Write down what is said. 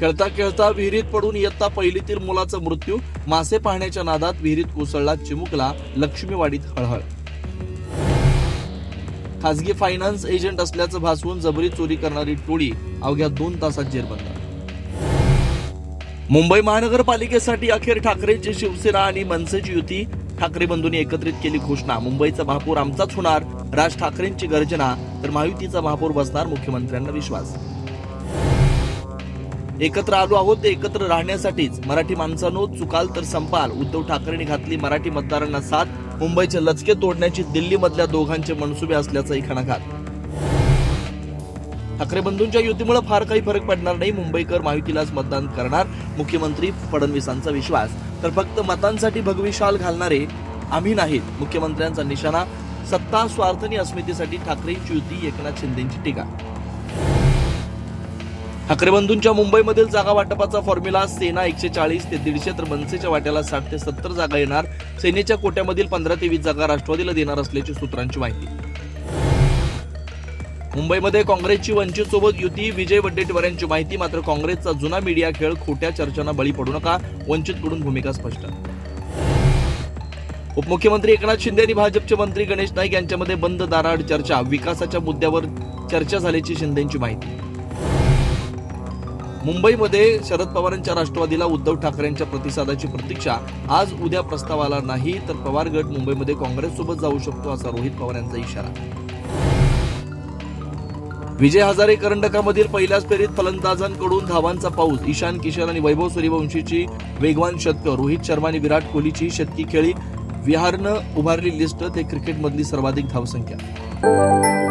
खेळता खेळता विहिरीत पडून इयत्ता पहिलीतील मुलाचा मृत्यू. मासे पाहण्याच्या नादात विहिरीत कोसळला चिमुकला लक्ष्मीवाडीत हळहळ. खासगी फायनान्स एजंट असल्याचं भासवून जबरी चोरी करणारी टोळी अवघ्या दोन तासात जेरबंद. मुंबई महानगरपालिकेसाठी अखेर ठाकरेंची शिवसेना आणि मनसेची युती. ठाकरे बंधूंनी एकत्रित केली घोषणा. मुंबईचा महापौर आमचाच होणार राज ठाकरेंची गर्जना. तर महायुतीचा महापौर बसणार मुख्यमंत्र्यांना विश्वास. एकत्र आलो आहोत ते एकत्र राहण्यासाठीच. मराठी माणसानो चुकाल तर संपाल. उद्धव ठाकरेंनी घातली मराठी मतदारांना साथ. मुंबईचे लचके तोडण्याची दिल्लीमधल्या दोघांचे मनसुबे असल्याचाही खणाघात. ठाकरे बंधूंच्या युतीमुळे फार काही फरक पडणार नाही. मुंबईकर माहितीलाच मतदान करणार. मुख्यमंत्री फडणवीसांचा विश्वास. तर फक्त मतांसाठी भगवी शाल घालणारे आम्ही नाहीत. मुख्यमंत्र्यांचा निशाणा सत्ता स्वार्थनी अस्मितेसाठी ठाकरेंची युती एकनाथ शिंदेची टीका. ठाकरेबंधूंच्या मुंबईमधील जागा वाटपाचा फॉर्म्युला सेना एकशे चाळीस ते दीडशे तर मनसेच्या वाट्याला साठ ते सत्तर जागा येणार. सेनेच्या कोट्यामधील पंधरा ते वीस जागा राष्ट्रवादीला देणार असल्याची सूत्रांची माहिती. मुंबईमध्ये काँग्रेसची वंचित सोबत युती विजय वडेट्टीवार यांची माहिती मात्र काँग्रेसचा जुना मीडिया खेळ खोट्या चर्चांना बळी पडू नका वंचितकडून भूमिका स्पष्ट. उपमुख्यमंत्री एकनाथ शिंदे आणि भाजपचे मंत्री गणेश नाईक यांच्यामध्ये बंद दाराआड चर्चा विकासाच्या मुद्द्यावर चर्चा झाल्याची शिंदेची माहिती. मुंबईमध्ये शरद पवारांच्या राष्ट्रवादीला उद्धव ठाकरेंच्या प्रतिसादाची प्रतीक्षा आज उद्या प्रस्ताव आला नाही तर पवार गट मुंबईमध्ये काँग्रेससोबत जाऊ शकतो असा रोहित पवार यांचा इशारा. विजय हजारे करंडकामधील पहिल्याच फेरीत फलंदाजांकडून धावांचा पाऊस ईशान किशन आणि वैभव सूर्यवंशीची वेगवान शतकं रोहित शर्मा आणि विराट कोहलीची शतकी खेळी विहारनं उभारली लिस्ट ते क्रिकेटमधली सर्वाधिक धावसंख्या.